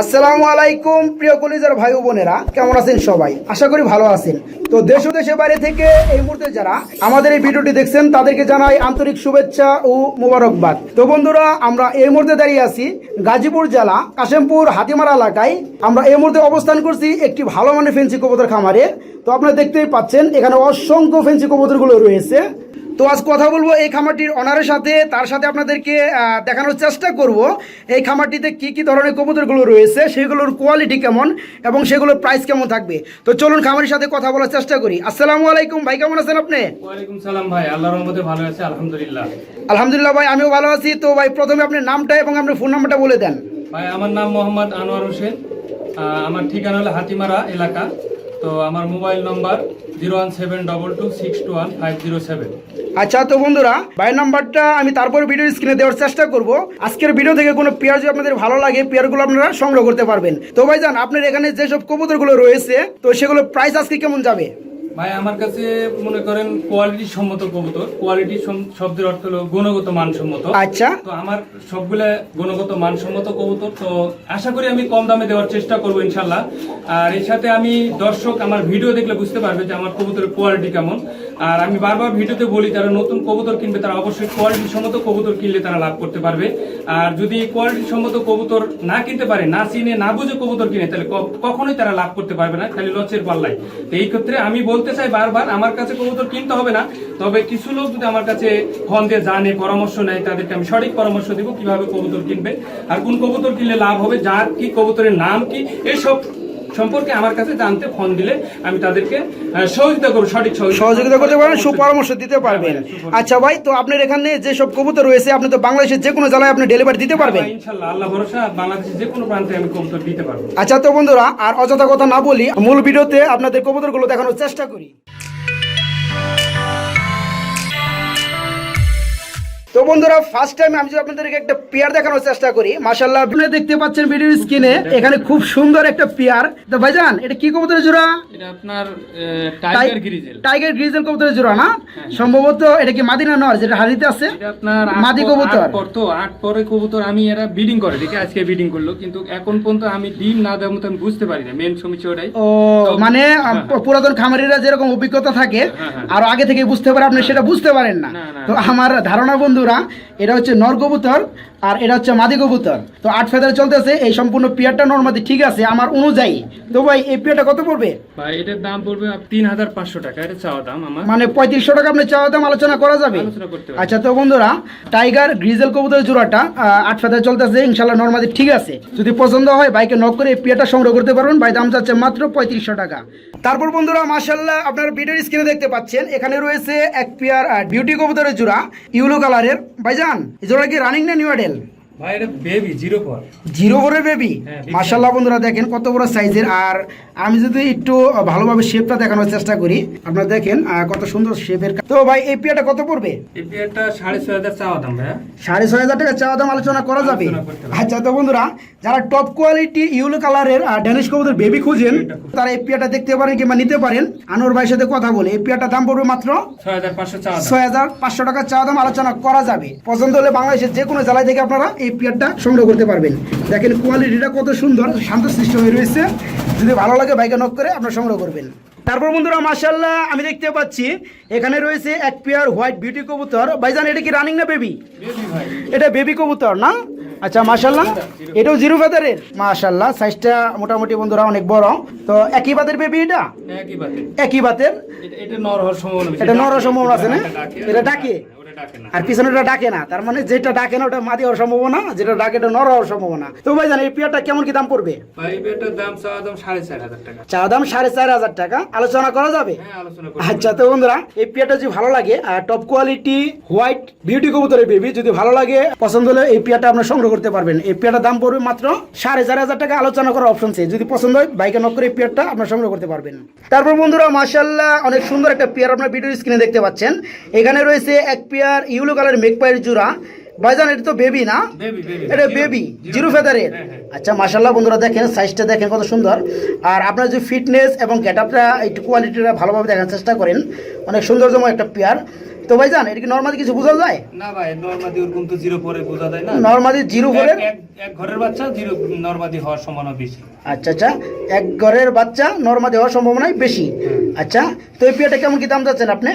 আসসালামু আলাইকুম, প্রিয় কলিজার ভাই বোনেরা। কেমন আছেন সবাই? আশা করি ভালো আছেন। তো দেশ ও দেশের বাইরে থেকে এই মুহূর্তে যারা আমাদের এই ভিডিওটি দেখছেন, তাদেরকে জানাই আন্তরিক শুভেচ্ছা ও মুবারকবাদ। তো বন্ধুরা, আমরা এই মুহূর্তে দাঁড়িয়ে আছি গাজীপুর জেলা, কাশেমপুর, হাতিমারা এলাকায়। আমরা এই মুহূর্তে অবস্থান করছি একটি ভালো মানের ফেন্সি কবুতর খামারে। তো আপনারা দেখতেই পাচ্ছেন, এখানে অসংখ্য ফেন্সি কবুতরগুলো রয়েছে। তো আজ কথা বলব এই খামারটির অনারের সাথে। তার সাথে আপনাদেরকে দেখানোর চেষ্টা করব এই খামারটিতে কি কি ধরনের কবুতরগুলো রয়েছে সেগুলোর কোয়ালিটি কেমন এবং সেগুলোর প্রাইস কেমন থাকবে। তো চলুন খামারের সাথে কথা বলার চেষ্টা করি। আসসালামু আলাইকুম ভাই কেমন আছেন আপনি? ওয়ালাইকুম সালাম ভাই আল্লাহর রহমতে ভালো আছে আলহামদুলিল্লাহ। আলহামদুলিল্লাহ ভাই আমিও ভালো আছি। তো ভাই প্রথমে আপনার নামটা এবং আপনার ফোন নাম্বারটা বলে দেন। ভাই আমার নাম মোহাম্মদ আনোয়ার হোসেন। আমার ঠিকানা হলো হাতিমারা এলাকা। তো আমার mobile number zero one seven double two six two one five zero seven. আচ্ছা তো বন্ধুরা, বাইর নাম্বারটা আমি তারপর ভিডিও স্ক্রিনে দেওয়ার চেষ্টা করব। আজকের ভিডিও থেকে কোনো পেয়ার যদি আপনাদের ভালো লাগে পেয়ারগুলো আপনারা সংগ্রহ করতে পারবেন। তো ভাই যান আপনার এখানে যেসব কবুতরগুলো রয়েছে, তো সেগুলো প্রাইস আজকে কেমন যাবে? ভাই আমার কাছে মনে করেন কোয়ালিটি সম্মত কবুতর। কোয়ালিটি শব্দের অর্থ হলো গুণগত মানসম্মত। আচ্ছা। তো আমার সবগুলা গুণগত মানসম্মত কবুতর তো আশা করি আমি কম দামে দেওয়ার চেষ্টা করব ইনশাল্লাহ। আর এর সাথে আমি দর্শক আমার ভিডিও দেখলে বুঝতে পারবে যে আমার কবুতরের কোয়ালিটি কেমন। আর আমি বারবার ভিডিওতে বলি যারা নতুন কবুতর কিনবে, তারা অবশ্যই কোয়ালিটি সম্মত কবুতর কিনলে তারা লাভ করতে পারবে। আর যদি কোয়ালিটি সম্মত কবুতর না কিনতে পারে, না চিনে, না বুঝে কবুতর কিনে, তাহলে কখনোই তারা লাভ করতে পারবে না, খালি লচের পাল্লায়। তো এই ক্ষেত্রে আমি বলতে চাই বারবার, আমার কাছে কবুতর কিনতে হবে না, তবে কিছু লোক যদি আমার কাছে ফোন দিয়ে জানে, পরামর্শ নেয়, তাদেরকে আমি সঠিক পরামর্শ দিব কীভাবে কবুতর কিনবে, আর কোন কবুতর কিনলে লাভ হবে, যার কি, কবুতরের নাম কি এইসব সম্পর্কে আমার কাছে জানতে ফোন দিলে আমি তাদেরকে সহযোগিতা করব সঠিক সহযোগিতা করতে পারবেন সুপরামর্শ দিতে পারবেন। আচ্ছা ভাই তো আপনার এখানে যেসব কবুতর রয়েছে আপনি তো বাংলাদেশের যে কোনো জেলায় আপনি ডেলিভারি দিতে পারবেন? হ্যাঁ, ইনশাল্লাহ আল্লাহ ভরসা বাংলাদেশের যে কোনো প্রান্তে আমি কবুতর দিতে পারব। আচ্ছা তো বন্ধুরা আর অযথা কথা না বলি মূল ভিডিওতে আপনাদের কবুতরগুলো দেখানোর চেষ্টা করি। তো বন্ধুরা ফার্স্ট টাইম আমি যদি আপনাদেরকে একটা পেয়ার দেখানোর চেষ্টা করি আপনারা দেখতে পাচ্ছেন ভিডিওর স্ক্রিনে এখানে খুব সুন্দর একটা পেয়ার তো ভাইজান এটা কি কবুতরের জোড়া? এটা আপনার টাইগার গ্রিজেল টাইগার গ্রিজেল কবুতরের জোড়া না? সম্ভবত এটা কি মাদিনা নর যেটা হাড়িতে আছে? এটা আপনার মাদি কবুতর। পর তো আট পরে কবুতর আমি এরা ব্রিডিং করে দেখি আজকে ব্রিডিং করল কিন্তু এখন পর্যন্ত আমি ডিম না দেওয়ার মতো আমি বুঝতে পারি না মেন সমস্যা ওটাই। ও মানে পুরাতন খামারিরা যেরকম অভিজ্ঞতা থাকে হ্যাঁ, হ্যাঁ। আর আগে থেকে বুঝতে পারে আপনি সেটা বুঝতে পারেন না। তো আমার ধারণা বন্ধুরা estructura এটা হচ্ছে নর কবুতর আর এটা হচ্ছে মাদি কবুতর। তো আট ফেদারে চলতেছে এই সম্পূর্ণ পিয়ারটা নর্মাদি ঠিক আছে আমার অনুযায়ী। তো ভাই এই পিয়ারটা কত পড়বে? ভাই এটার দাম পড়বে তিন হাজার পাঁচশো টাকা এটা চাওয়া দাম আমার। মানে পঁয়ত্রিশশো টাকা আপনি চাওয়া দাম আলোচনা করা যাবে। আচ্ছা তো বন্ধুরা টাইগার গ্রিজেল কবুতরের জোড়াটা আট ফেদারে চলতেছে ইনশাল্লাহ নর্মাদি ঠিক আছে। যদি পছন্দ হয় বাইকে নক করে এই পিয়ারটা সংগ্রহ করতে পারবেন। ভাই দাম চাচ্ছে মাত্র পঁয়ত্রিশশো টাকা। তারপর বন্ধুরা মাশাল্লাহ আপনার ভিডিওর স্ক্রিনে দেখতে পাচ্ছেন এখানে রয়েছে এক পেয়ার বিউটি কবুতরের জোড়া ইউলো কালারের ভাইজান এই জোড়া কি রানিং না নিউ মডেল ভাই এটা বেবি জিরো পর জিরো ভোরের বেবি মাশাল্লাহ বন্ধুরা দেখেন কত বড় সাইজের আর আমি যদি একটু ভালোভাবে শেপটা দেখানোর চেষ্টা করি আপনারা দেখেন কত সুন্দর শেপের তো ভাই এই পেয়ারটা কত পড়বে? এই পেয়ারটা সাড়ে ছয় হাজার চাওয়া দাম ভাইয়া। সাড়ে ছয় হাজার টাকা চাওয়া দাম আলোচনা করা যাবে? আলোচনা করতে পারব। আচ্ছা তো বন্ধুরা যারা টপ কোয়ালিটি ইউলো কালারের ড্যানিশ কবুতর বেবি খুঁজেন তারা এই পেয়ারটা দেখতে পারেন কিংবা নিতে পারেন। আনোয়ার ভাইয়ের সাথে কথা বলে এই পেয়ারটার দাম পড়বে মাত্র ছয় হাজার পাঁচশো চাওয়া দাম। ছয় হাজার পাঁচশো টাকা চাওয়া দাম আলোচনা করা যাবে। পছন্দ হলে বাংলাদেশের যে কোনো জেলায় থেকে আপনারা এই পেয়ারটা সংগ্রহ করতে পারবেন। দেখেন কোয়ালিটিটা কত সুন্দর শান্তশিষ্ট হয়ে রয়েছে। যদি ভালো লাগে বাইকে নক করে আপনারা সংগ্রহ করবেন। তারপর বন্ধুরা মাশাল্লাহ আমি দেখতে পাচ্ছি এখানে রয়েছে এক পেয়ার হোয়াইট বিউটি কবুতর। ভাইজান এটা কি রানিং না বেবি এটা বেবি কবুতর না? আচ্ছা মাশাল্লাহ এটাও জিরো ফেদারের মাশাল্লাহ সাইজটা মোটামুটি বন্ধুরা অনেক বড়। তো একই বাতের বেবি এটা? একই বাতে একই বাতের এটা নর হওয়ার সম্ভাবনা আছে না? এটা ডাকে? ওটা আর পিছনেটা ডাকে না। তার মানে যেটা ডাকে না ওটা মাদি হওয়ার সম্ভাবনা যেটা ডাকে এটা নর হওয়ার সম্ভাবনা। তো ভাই জান এই পেয়ারটা কেমন কি দাম পড়বে? ভাই পেয়ারটার দাম চাওয়া দাম সাড়ে চার হাজার টাকা। চা দাম সাড়ে চার হাজার টাকা। আলোচনা করা যাবে? হ্যাঁ আচ্ছা তো বন্ধুরা এই পেয়ারটা যদি ভালো লাগে আর টপ কোয়ালিটি হোয়াইট বিউটি কবুতরের বেবি যদি ভালো লাগে পছন্দ হলে এই পেয়ারটা আপনার সংগ্রহ করতে পারবেন। এই পেয়ারটার দাম পড়বে মাত্র সাড়ে চার হাজার টাকা। আলোচনা করার অপশন আছে। যদি পছন্দ হয় বাইকে নক করে এই পেয়ারটা আপনার সংগ্রহ করতে পারবেন। তারপর বন্ধুরা মাশাল্লাহ অনেক সুন্দর একটা পেয়ার আপনার ভিডিও স্ক্রিনে দেখতে পাচ্ছেন। এখানে রয়েছে এক পেয়ার ইউলো কালার মেকপাইয়ের জোড়া। ভাইজান এটা তো বেবি না? বেবি বেবি এটা বেবি জিরো ফেদারের আচ্ছা মাশাল্লাহ বন্ধুরা দেখেন সাইজটা দেখেন কত সুন্দর। আর আপনার যে ফিটনেস এবং গেট আপটা একটু কোয়ালিটিটা ভালোভাবে দেখার চেষ্টা করেন। অনেক সৌন্দর্যময় একটা পেয়ার তো ভাইজান এটা কি নর্মালি কিছু বোঝা যায়? না ভাই নর্মাদি ওরকম তো জিরো পরে বোঝা যায় না। নর্মালি জিরো ফোরের এক- ঘরের বাচ্চা জিরো নর্মাদি হওয়ার সম্ভাবনা বেশি। আচ্ছা আচ্ছা এক ঘরের বাচ্চা নর্মালি হওয়ার সম্ভাবনাই বেশি। আচ্ছা তো এই পেয়ারটা কেমন কি দাম যাচ্ছেন আপনি?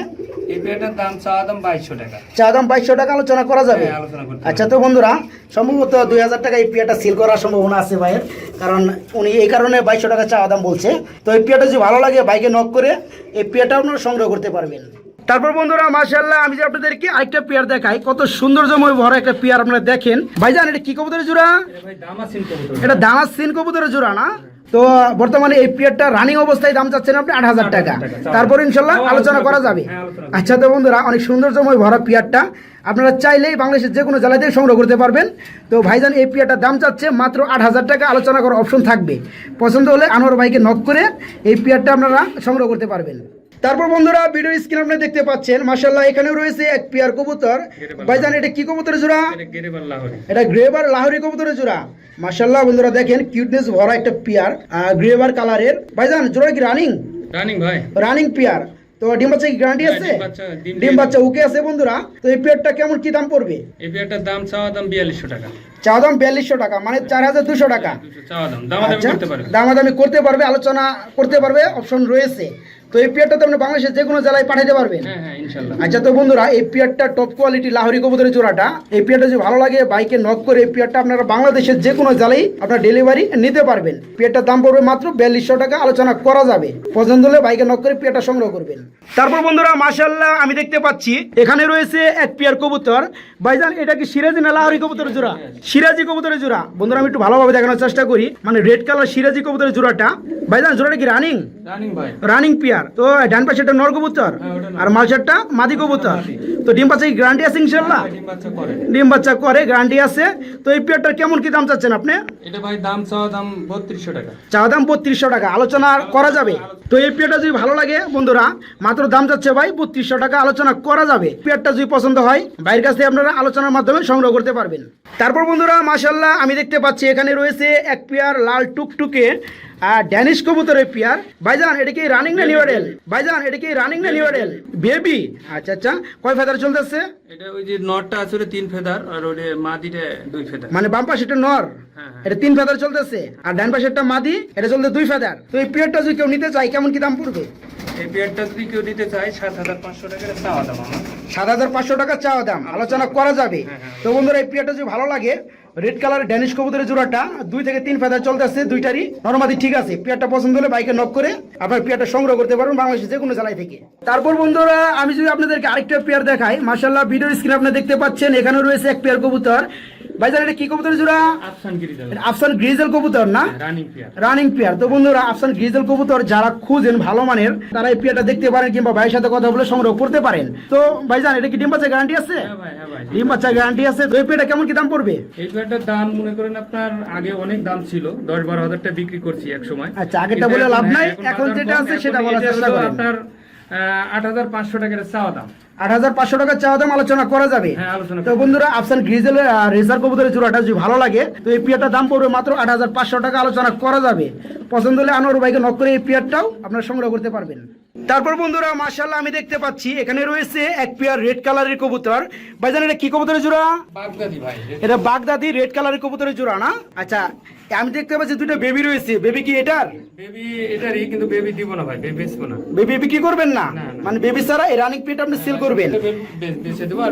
এই পেয়ারটার দাম চা দাম বাইশশো টাকা। চা দাম বাইশশো টাকা আলোচনা করা যাবে। হ্যাঁ, আচ্ছা তো বন্ধুরা সম্ভবত দুই হাজার টাকা এই পিয়াটা সিল করার সম্ভাবনা আছে ভাইয়ের কারণ উনি এই কারণে বাইশশো টাকা চা দাম বলছে। তো এই যদি ভালো লাগে বাইকে নক করে এই পিয়াটা আপনারা সংগ্রহ করতে পারবেন। তারপর বন্ধুরা মাশাল্লাহ আমি যে আপনাদেরকে আরেকটা পেয়ার দেখাই। কত সৌন্দর্যময় ভরা একটা পেয়ার আপনারা দেখেন। ভাইজান এটা কি কবুতরের জোড়া? এটা ভাই দাম আছে কবুতর। এটা দানার সিন কবুতরের জোড়া না? তো বর্তমানে এই পিয়ারটা রানিং অবস্থায় দাম চাচ্ছেন আপনি আট হাজার টাকা। তারপর ইনশাল্লাহ হ্যাঁ, আলোচনা করা যাবে। আচ্ছা তো বন্ধুরা অনেক সৌন্দর্যময় ভরা পিয়ারটা আপনারা চাইলেই বাংলাদেশের যে কোনো জেলা থেকে সংগ্রহ করতে পারবেন। তো ভাইজান এই পিয়ারটার দাম চাচ্ছে মাত্র আট হাজার টাকা। আলোচনা করার অপশন থাকবে। পছন্দ হলে আনোয়ার ভাইকে নক করে এই পিয়ারটা আপনারা সংগ্রহ করতে পারবেন। তারপর বন্ধুরা ভিডিও স্ক্রিন আপনারা দেখতে পাচ্ছেন মাশাল্লাহ এখানেও রয়েছে এক পিয়ার কবুতর। ভাইজান এটা কি কবুতরের জোড়া? এটা গেরেবার লাহোরি কবুতরের জোড়া। মাশাল্লাহ বন্ধুরা দেখেন কিউটনেস ভরা একটা পিয়ার গ্রেবার কালারের। ভাইজান জোড়া কি রানিং রানিং ভাই। Running pair. তো ডিম বাচ্চা কি গ্যারান্টি হ্যাঁ, আছে? ডিম বাচ্চা- ওকে আছে বন্ধুরা। তো এই পেয়ারটা কেমন কি দাম পড়বে? এই পেয়ারটার দাম চাওয়া দাম বিয়াল্লিশশো টাকা। চা দাম বিয়াল্লিশশো টাকা মানে চার হাজার দুশো টাকা। আচ্ছা দামাদামি করতে পারবে আলোচনা করতে পারবে অপশন রয়েছে। তো এই পেয়ারটা তো আপনি বাংলাদেশের যে কোনো জেলায় পাঠাতে পারবেন। হ্যাঁ হ্যাঁ আচ্ছা তো বন্ধুরা এই পিয়ারটা টপ কোয়ালিটি লাহোরি কবুতরের জোড়াটা এই পিয়ারটা যদি ভালো লাগে বাইকে নক করে এই পিয়ারটা আপনারা বাংলাদেশের যে কোনো জেলায় আপনারা ডেলিভারি নিতে পারবেন। পিয়ারটার দাম পড়বে মাত্র বিয়াল্লিশশো টাকা আলোচনা করা যাবে। পছন্দ হলে বাইকে নক করে পিয়ারটা সংগ্রহ করবেন। তারপর বন্ধুরা মাশাল্লাহ আমি দেখতে পাচ্ছি এখানে রয়েছে এক পিয়ার কবুতর। ভাইজান এটা কি সিরাজি না লাহোরি কবুতরের জোড়া? সিরাজি কবুতরের জোড়া। বন্ধুরা আমি একটু ভালোভাবে দেখানোর চেষ্টা করি। মানে রেড কালার সিরাজি কবুতরের জোড়াটা। ভাইজান জোড়াটা কি রানিং রানিং ভাই। রানিং পিয়ার তো ডান পাশে একটা নর কবুতর হ্যাঁ। আর মাঝেরটা মাদি কবুতর। তো ডিম বাচ্চা কি গ্যারান্টি আছে ইনশাল্লাহ? ডিম বাচ্চা করে। গ্যারান্টি আছে। তো এই পেয়ারটার কেমন কি দাম চাচ্ছেন আপনি? এটা ভাই দাম চাওয়া দাম বত্রিশশো টাকা। চা দাম বত্রিশশো টাকা আলোচনা করা যাবে। তো এই পেয়ারটা যদি ভালো লাগে বন্ধুরা মাত্র দাম যাচ্ছে ভাই বত্রিশশো টাকা আলোচনা করা যাবে। পেয়ারটা যদি পছন্দ হয় বাইরের কাছ থেকে আপনারা আলোচনার মাধ্যমে সংগ্রহ করতে পারবেন। তারপর বন্ধুরা মাশাল্লাহ আমি দেখতে পাচ্ছি এখানে রয়েছে এক পেয়ার লাল টুকটুকে আর ড্যানিশ কবুতরের পেয়ার। ভাইজান এটা কি রানিং না নিউডেল ভাইজান এটা কি রানিং না নিউডেল বেবি আচ্ছা আচ্ছা। কয় ফেদার চলতেছে? এটা ওই যে নরটা আছে ওটা তিন ফেদার আর ওটা মাদিটা দুই ফেদার। মানে বাম পাশে একটা নর? হ্যাঁ, হ্যাঁ। এটা তিন ফেদার চলতেছে। আর ডান পাশে একটা মাদি এটা চলতে দুই ফেদার। তো এই পিয়ারটা যদি কেউ নিতে চায় কেমন কি দাম পড়বে? এই পেয়ারটা যদি কেউ দিতে চায় সাত হাজার পাঁচশো টাকা চাওয়া দাম সাত হাজার পাঁচশো টাকা চাওয়া দাম। আলোচনা করা যাবে। হ্যাঁ, হ্যাঁ। তো বন্ধুরা এই পিরিয়ডটা যদি ভালো লাগে রেড কালার ড্যানিশ কবুতরের জোড়াটা দুই থেকে তিন ফেদার চলতেছে দুইটারই। নর্মাদি ঠিক আছে পিয়ারটা পছন্দ হলে বাইকে নক করে আপনার পিয়ারটা সংগ্রহ করতে পারবেন বাংলাদেশের যে কোনো জেলায় থেকে। তারপর বন্ধুরা আমি যদি আপনাদেরকে আরেকটা পেয়ার দেখাই মার্শাল্লাহ ভিডিও স্ক্রিন আপনি দেখতে পাচ্ছেন এখানে রয়েছে এক পেয়ার কবুতর। ভাইজান এটা কি কবুতরের জোড়া? আফসান গ্রিজেল। কবুতর না? Running pair. তো বন্ধুরা আফসান গ্রিজেল কবুতর যারা খুঁজেন ভালো মানের তারা এই পেয়ারটা দেখতে পারেন কিংবা ভাইয়ের সাথে কথা বলে সংগ্রহ করতে পারেন। তো ভাইজান এটা কি ডিম বাচ্চা গ্যারান্টি আছে? হ্যাঁ হ্যাঁ ডিম বাচ্চা গ্যারান্টি আছে। তো এই পেয়ারটা কেমন কি দাম পড়বে? এই পেয়ারটার দাম মনে করেন আপনার আগে অনেক দাম ছিল দশ বারো হাজার টাকা বিক্রি করছি এক সময়। আচ্ছা, আগেরটা বলে লাভ নাই, এখন যেটা আছে সেটা বলার চেষ্টা করেন। আপনার আট হাজার পাঁচশো টাকার চাওয়া দাম। আট হাজার পাঁচশো টাকা চাওয়া দাম আলোচনা করা যাবে। হ্যাঁ, তো বন্ধুরা আফসান গ্রিজেল রেসার কবুতরের জোড়াটা যদি ভালো লাগে তো এই পিয়ারটার দাম পড়বে মাত্র আট হাজার পাঁচশো টাকা আলোচনা করা যাবে। পছন্দ হলে আনোয়ার ভাইকে নক করে এই পিয়ারটাও আপনারা সংগ্রহ করতে পারবেন। তারপর বন্ধুরা মার্শাল্লাহ আমি দেখতে পাচ্ছি এখানে রয়েছে এক পেয়ার রেড কালারের কবুতর। ভাইজান এটা কি কবুতরের জোড়া? বাগদাদি ভাই এটা বাগদাদি রেড কালারের কবুতরের জোড়া না? আচ্ছা আমি দেখতে পাচ্ছি দুটো বেবি রয়েছে। বেবি কি এটার? বেবি এটারই কিন্তু বেবি দিব না ভাই বেবি বেচবো না। বেবি বিক্রি করবেন না। মানে বেবি ছাড়া এই রানিং পেট আপনি সেল করবেন।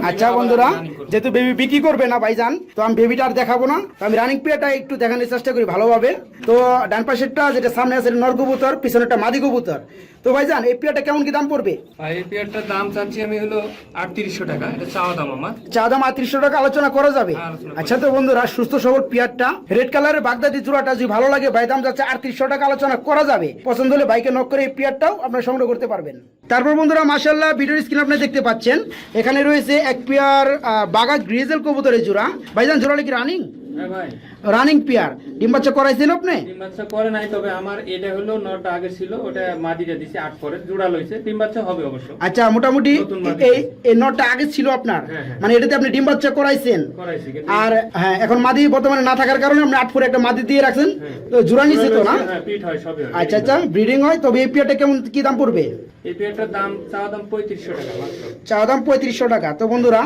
আচ্ছা বন্ধুরা যেহেতু বেবি বিক্রি করবে না ভাইজান তো আমি বেবিটা আর দেখাবো না। তো আমি রানিং পেয়ারটা একটু দেখানোর চেষ্টা করি ভালোভাবে। তো ডান পাশেরটা যেটা সামনে আছে নর কবুতর পিছনেরটা মাদি কবুতর। তো ভাইজান এই পেয়ারটা কেমন কি দাম পড়বে? ভাই এই পেয়ারটার দাম চাচ্ছি আমি হলো আটত্রিশশো টাকা। এটা চাওয়া দাম আমার। চা দাম আটত্রিশশো টাকা আলোচনা করা যাবে। হ্যাঁ, আচ্ছা তো বন্ধুরা সুস্থ সবল পেয়ারটা রেড কালারের বাগদাদি জোড়াটা যদি ভালো লাগে ভাই দাম যাচ্ছে আটত্রিশশো টাকা আলোচনা করা যাবে। পছন্দ হলে বাইকে নক করে এই পেয়ারটাও আপনারা সংগ্রহ করতে পারবেন। তারপর বন্ধুরা মাসাল্লাহ ভিডিও স্ক্রিন আপনি দেখতে পাচ্ছেন এখানে রয়েছে এক পেয়ার বাগা গ্রিজেল কবুতরের জোড়া। ভাইজান জোড়ালে কি রানিং হ্যাঁ ভাই। Running pair. ডিম বাচ্চা করাইছেন আপনি? ডিম বাচ্চা করে নাই তবে আমার এটা হলো নটা আগে ছিল ওটা মাদিটা দিছি আট পরে জোড়া লইছে। ডিম বাচ্চা হবে অবশ্য। আচ্ছা মোটামুটি এই এই নটটা আগে ছিল আপনার। হ্যাঁ, হ্যাঁ। মানে এটাতে আপনি ডিম বাচ্চা করাইছেন। করাইছি আর হ্যাঁ এখন মাদি বর্তমানে না থাকার কারণে আপনি আট ফুট একটা মাদি দিয়ে রাখছেন। তো জোড়া নিচ্ছে তো না? হ্যাঁ পিট হয় সবই হয়। আচ্ছা আচ্ছা ব্রিডিং হয় তবে এই পেয়ারটা কেমন কি দাম পড়বে? এই পেয়ারটার দাম চাওয়া দাম পঁয়ত্রিশশো টাকা মাত্র। চা দাম পঁয়ত্রিশশো টাকা। তো বন্ধুরা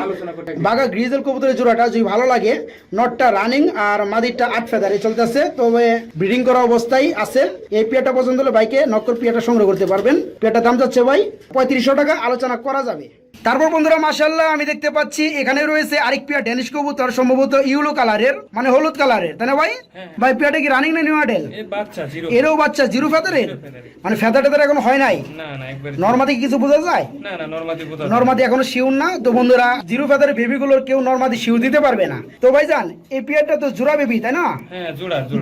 বাঘা গ্রিজেল কবুতরের জোড়াটা যদি ভালো লাগে নটটা রানিং আর মাদিরটা আট ফেদারে চলতেছে। তবে ব্রিডিং করা অবস্থায় আছে। এই পেয়াটা পছন্দ হলে বাইকে নক্কর পেয়াটা সংগ্রহ করতে পারবেন। পেয়াটার দাম যাচ্ছে ভাই পঁয়ত্রিশশো টাকা। আলোচনা করা যাবে। তারপর বন্ধুরা মাসাল্লাহ আমি দেখতে পাচ্ছি এখানে রয়েছে আরেক পেয়ার ড্যানিশ কবুতর সম্ভবত ইউলো কালারের মানে হলুদ কালারের তাই না ভাই? হ্যাঁ। ভাই পেয়ারটা কি রানিং না নিউ মডেল এই বাচ্চা জিরো এরও বাচ্চা জিরো ফেদারের মানে ফেদার টেদার এখন হয় নাই? নর্মাদি কিছু বোঝা যায়? নর্মাদি এখনও শিউর না তো বন্ধুরা জিরো ফেদারের বেবিগুলোর কেউ নর্মাদি শিউ দিতে পারবে না। তো ভাইজান এই পেয়ারটা তো জোড়া বেবি তাই না? হ্যাঁ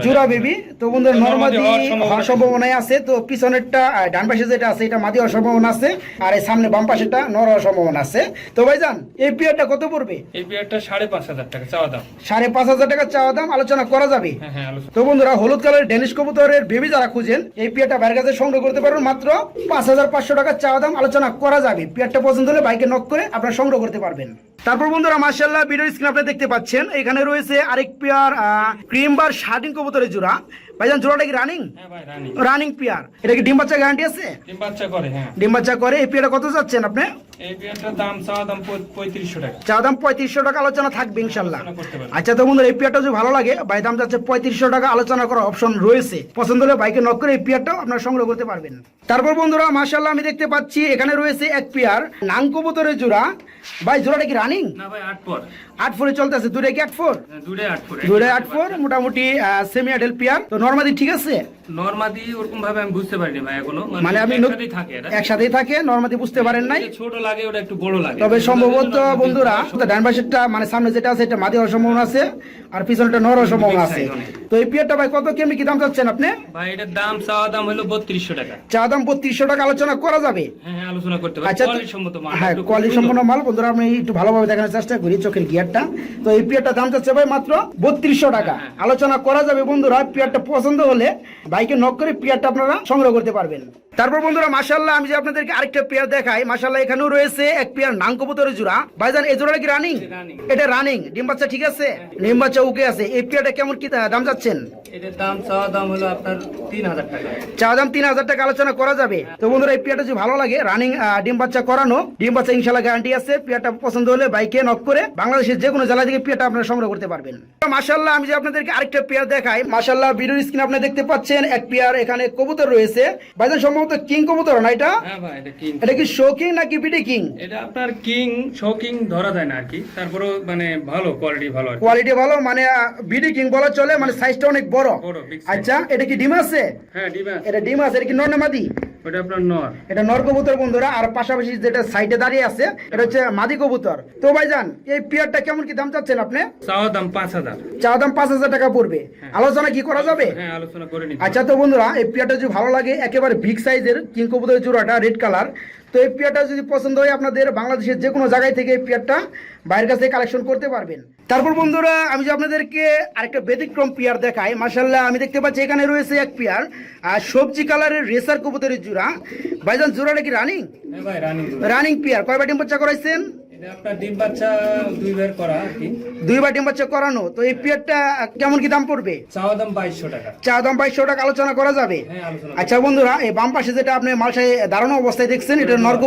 জোড়া বেবি তো বন্ধুরা নর্মাদি হওয়ার সম্ভাবনা হওয়ার সম্ভাবনাই আছে তো পিছনেরটা ডান পাশে যেটা আছে এটা মাদি হওয়ার সম্ভাবনা আছে আর এই সামনে বাম পাশেরটা নর হওয়ার সম্ভাবনা আছে। তো ভাইজান এই পেয়ারটা কত পড়বে? এই পেয়ারটা সাড়ে পাঁচ হাজার টাকা চাওয়া দাম। সাড়ে পাঁচ হাজার টাকা চাওয়া দাম আলোচনা করা যাবে। হ্যাঁ হ্যাঁ আলোচনা। তো বন্ধুরা হলুদ কালারের ডেনিশ কবুতরের বেবি যারা খুঁজেন এই পেয়ারটা বাইরের কাছে সংগ্রহ করতে পারবেন মাত্র পাঁচ হাজার পাঁচশো টাকার চাওয়া দাম আলোচনা করা যাবে। পেয়ারটা পছন্দ হলে বাইকে নক করে আপনারা সংগ্রহ করতে পারবেন। তারপর বন্ধুরা মার্শাল্লাহ ভিডিও স্ক্রিন আপনি দেখতে পাচ্ছেন। এখানে রয়েছে আরেক পেয়ার ক্রিম বার শার্টিং কবুতরের জোড়া। ভাইজান জোড়াটা কি রানিং হ্যাঁ রানি পেয়ার এটা কি ডিম বাচ্চা গ্যারান্টি আছে? ডিম বাচ্চা করে হ্যাঁ। ডিম বাচ্চা করে। এই পেয়ারটা কত আপনি? এই পেয়ারটার দাম চাওয়া দাম পঁয়- পঁয়ত্রিশশো টাকা। চা দাম পঁয়ত্রিশশো টাকা আলোচনা থাকবে ইনশাল্লাহ। আলোচনা করতে পারবেন। আচ্ছা তো বন্ধুরা এই পেয়ারটা যদি ভালো লাগে দাম যাচ্ছে টাকা আলোচনা করার অপশন রয়েছে। পছন্দ হলে বাইকে নক করে এই পেয়ারটাও আপনারা সংগ্রহ করতে পারবেন। তারপর বন্ধুরা মাশাল্লাহ আমি দেখতে পাচ্ছি এখানে রয়েছে এক পেয়ার নাং কবুতরের জোড়া। ভাই জোড়াটা কি রানিং না ভাই আট ফোরে চলতেছে দুটো কি আট ফোর হ্যাঁ, দুটাই আট দুটো আট ফোর মোটামুটি সেমি আডেল পেয়ার তো নর্মালি ঠিক আছে? নর্মাদি ওরকম ভাবে আমি বুঝতে পারিনি ভাই এখনও। মানে আপনি একসাথেই থাকে এরা। একসাথেই থাকে নর্মালি বুঝতে পারেন নাই। ছোট লাগে ওটা একটু বড় লাগে। তবে সম্ভবত বন্ধুরা ডান পাশেরটা মানে সামনে যেটা আছে এটা মাদি হওয়ার সম্ভাবনা আছে আর পিছনেটা নর হওয়ার সম্ভাবনা আছে। তো এই পেয়ারটা ভাই কত কেমনি কি দাম চাচ্ছেন আপনি? ভাই এটার দাম চাওয়া দাম হলো বত্রিশশো টাকা। চা দাম বত্রিশশো টাকা আলোচনা করা যাবে? হ্যাঁ হ্যাঁ আলোচনা করতে পারি। আচ্ছা কোয়ালিটি সম্মত মাল হ্যাঁ কোয়ালিটি সম্পন্ন মাল বন্ধুরা আমি একটু ভালোভাবে দেখানোর চেষ্টা করি চোখের গিয়ারটা। তো এই পিয়ারটা দাম চাচ্ছে ভাই মাত্র বত্রিশশো টাকা। হ্যাঁ, আলোচনা করা যাবে বন্ধুরা পিয়ারটা পছন্দ হলে বাইকে নক করে পিয়ারটা আপনারা সংগ্রহ করতে পারবেন। তারপর বন্ধুরা মাশাল্লাহ আমি যে আপনাদেরকে আরেকটা পেয়ার দেখাই মাশাল্লাহ এখানেও রয়েছে এক পেয়ার নাং কবুতরের জোড়া। ভাইজান এই জোড়াটা কি রানিং এটা রানিং ডিম বাচ্চা ঠিক আছে? ডিম বাচ্চা ওকে আছে। এই পেয়ারটা কেমন কি দাম যাচ্ছেন এটার দাম চাওয়া দাম হলো আপনার তিন হাজার টাকা। চা দাম তিন হাজার টাকা আলোচনা করা যাবে। তো বন্ধুরা এই পেয়ারটা যদি ভালো লাগে রানিং ডিম বাচ্চা করানো ডিম বাচ্চা ইনশাল্লাহ গ্যারান্টি আছে। পেয়ারটা পছন্দ হলে বাইকে নক করে বাংলাদেশের যে কোনো জেলা থেকে পেয়ারটা আপনারা সংগ্রহ করতে পারবেন। মাসাল্লাহ আমি যে আপনাদেরকে আরেকটা পেয়ার দেখাই মাসাল্লাহ ভিডিওর স্ক্রিন আপনি দেখতে পাচ্ছেন এক পেয়ার এখানে কবুতর রয়েছে। ভাইজান সম্ভবত কিং কবুতর না এটা? হ্যাঁ এটা কি শোকিং নাকি পিটি কিং এটা আপনার কিং শোকিং ধরা যায় না আর কি। তারপরে মানে ভালো কোয়ালিটি ভালো কোয়ালিটি ভালো মানে বিডি কিং বলা চলে মানে সাইজটা অনেক বড়। আচ্ছা এটা কি ডিম আছে? হ্যাঁ ডিম আছে। এটা ডিম আছে এটা কি নর না মাদি? ওটা আপনার নর। এটা নর কবুতর বন্ধুরা আর পাশাপাশি যেটা সাইডে দাঁড়িয়ে আছে এটা হচ্ছে মাদি কবুতর। তো ভাইজান এই পেয়ারটা কেমন কি দাম চাচ্ছেন আপনি? চাওয়া দাম পাঁচ হাজার। চা দাম পাঁচ হাজার টাকা পড়বে। আলোচনা কি করা যাবে? হ্যাঁ আলোচনা করে নিচ্ছি। আচ্ছা তো বন্ধুরা এই পেয়ারটা যদি ভালো লাগে একেবারে বিগ সাইজের কিং কবুতরের জোড়াটা রেড কালার তো এই পেয়ারটা যদি পছন্দ হয় আপনাদের বাংলাদেশের যে কোনো জায়গায় থেকে এই পেয়ারটা বাইরের কাছে কালেকশন করতে পারবেন। তারপর বন্ধুরা আমি যে আপনাদেরকে আরেকটা ব্যতিক্রম পেয়ার দেখাই মাসাল্লাহ আমি দেখতে পাচ্ছি এখানে রয়েছে এক পেয়ার আর সবজি কালারের রেসার কবুতরের জোড়া ভাইজান জোড়াটা কি রানিং হ্যাঁ রানিং রানিং পেয়ার। কয়বার ডিম বাচ্চা করাইছেন? দুইবার ডিম বাচ্চা করানো। তো এই পেয়ারটা কেমন কি দাম পড়বে? চা দাম বাইশশো টাকা। আলোচনা করা যাবে। হ্যাঁ আচ্ছা বন্ধুরা এই বাম পাশে যেটা আপনি মালসায় দাঁড়ানো অবস্থায় দেখছেন এটা নর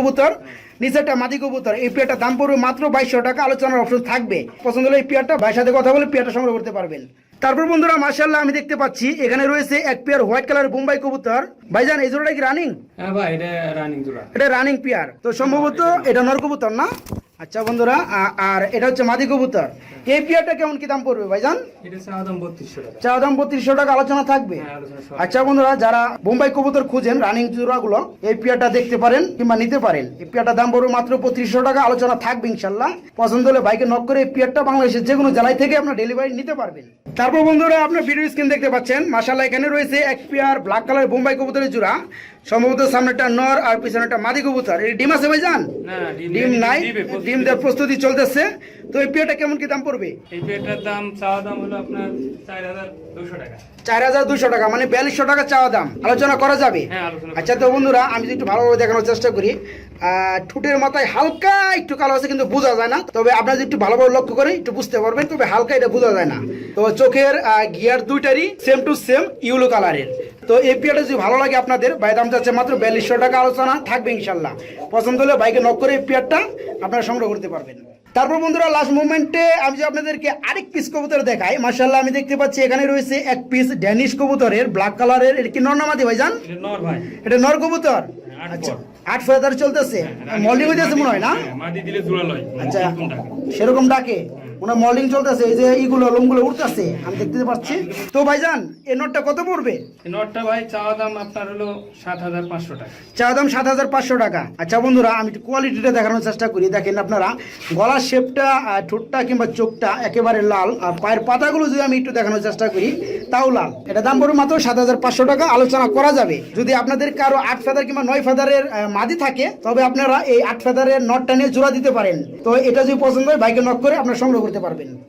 কবুতর নিচেরটা মাদি কবুতর। এই পেয়ারটার দাম পড়বে মাত্র বাইশশো টাকা। আলোচনার অপশন থাকবে। পছন্দ হলে এই পেয়ারটা ভাইয়ের সাথে কথা বলে পেয়ারটা সংগ্রহ করতে পারবেন। তারপর বন্ধুরা মার্শাল্লাহ আমি দেখতে পাচ্ছি এখানে রয়েছে এক পেয়ার হোয়াইট কালার বোম্বাই কবুতর। ভাইজান এই জোড়াটা কি রানিং হ্যাঁ ভাই এটা রানিং জোড়া। এটা রানিং পেয়ার। তো সম্ভবত এটা নর কবুতর না? আচ্ছা বন্ধুরা আর এটা হচ্ছে মাদি কবুতর। এই পেয়ারটা কেমন কি দাম পড়বে ভাইজান? এটা চা দাম বত্রিশশো টাকা। আলোচনা থাকবে। হ্যাঁ। আচ্ছা বন্ধুরা যারা বোম্বাই কবুতর খুঁজেন রানিং জোড়াগুলো এই পেয়ারটা দেখতে পারেন কিংবা নিতে পারেন এই পেয়ারটার দাম পড়বে মাত্র পঁয়ত্রিশশো টাকা আলোচনা থাকবে ইনশাল্লাহ পছন্দ হলে বাইকে নক করে এই পেয়ারটা বাংলাদেশের যে কোনো জেলায় থেকে আপনার ডেলিভারি নিতে পারবেন। তারপর বন্ধুরা আপনার ভিডিও স্ক্রিন দেখতে পাচ্ছেন মাসাল্লাহ এখানে রয়েছে এক পেয়ার ব্ল্যাক কালার বোম্বাই কবুতরের জোড়া সম্ভবত সামনেটা নর আর পিছনেটা মাদি কবুতর। এই ডিম আছে ভাই যান ডিম নাই। ডিম দেওয়ার প্রস্তুতি চলতেছে। তো এই পেয়ারটা কেমন কি দাম পড়বে? এই পেয়েটার দাম, চাওয়া দাম হলো আপনার চার হাজার দুশো টাকা। চার হাজার দুশো টাকা মানে বিয়াল্লিশশো টাকা চাওয়া দাম। আলোচনা করা যাবে? হ্যাঁ, আচ্ছা তো বন্ধুরা আমি যদি একটু ভালোভাবে দেখানোর চেষ্টা করি ঠোঁটের মাথায় হালকা একটু কালো আছে কিন্তু বোঝা যায় না। তবে আপনারা যদি একটু ভালোভাবে লক্ষ্য করে একটু বুঝতে পারবেন তবে হালকা এটা বোঝা যায় না। তো চোখের গিয়ার দুইটারই সেম টু সেম ইউলো কালারের তো এই পেয়ারটা যদি ভালো লাগে আপনাদের বাই দাম যাচ্ছে মাত্র বিয়াল্লিশশো টাকা আলোচনা থাকবে ইনশাল্লাহ। পছন্দ হলে বাইকে নক করে এই পেয়ারটা আপনারা সংগ্রহ করতে পারবেন। তারপর বন্ধুরা লাস্ট মুভমেন্টে আমি যে আপনাদেরকে আরেক পিস কবুতর দেখাই মার্শাল্লাহ আমি দেখতে পাচ্ছি এখানে রয়েছে এক পিস ড্যানিশ কবুতরের ব্ল্যাক কালারের এটা কি নর্নামাদি ভাই জান? এটা নর কবুতর? আচ্ছা আট ফেদার চলতেছে। মল্ডিং হইতেছে মনে হয় না? হ্যাঁ, আচ্ছা সেরকম ডাকে। হয় মল্ডিং চলতেছে এই যে ইগুলো লোমগুলো উঠতেছে আমি দেখতে পাচ্ছি। তো ভাইজান এই নটটা কত পড়বে? নটটা ভাই চাওয়া দাম আপনার হলো সাত হাজার পাঁচশো টাকা। চা দাম সাত হাজার পাঁচশো টাকা। আচ্ছা বন্ধুরা আমি একটু কোয়ালিটিটা দেখানোর চেষ্টা করি। দেখেন আপনারা গলার শেপটা ঠোঁটটা কিংবা চোখটা একেবারে লাল আর পায়ের পাতাগুলো যদি আমি একটু দেখানোর চেষ্টা করি তাও লাল। এটা দাম পড়বে মাত্র সাত হাজার পাঁচশো টাকা। আলোচনা করা যাবে। যদি আপনাদের কারও আট ফেদার কিংবা নয় ফেদারের মাদি থাকে তবে আপনারা এই আট ফেদারের নটটা নিয়ে জোড়া দিতে পারেন। তো এটা যদি পছন্দ হয় বাইকে নক করে আপনারা সংগ্রহ করতে পারবেন।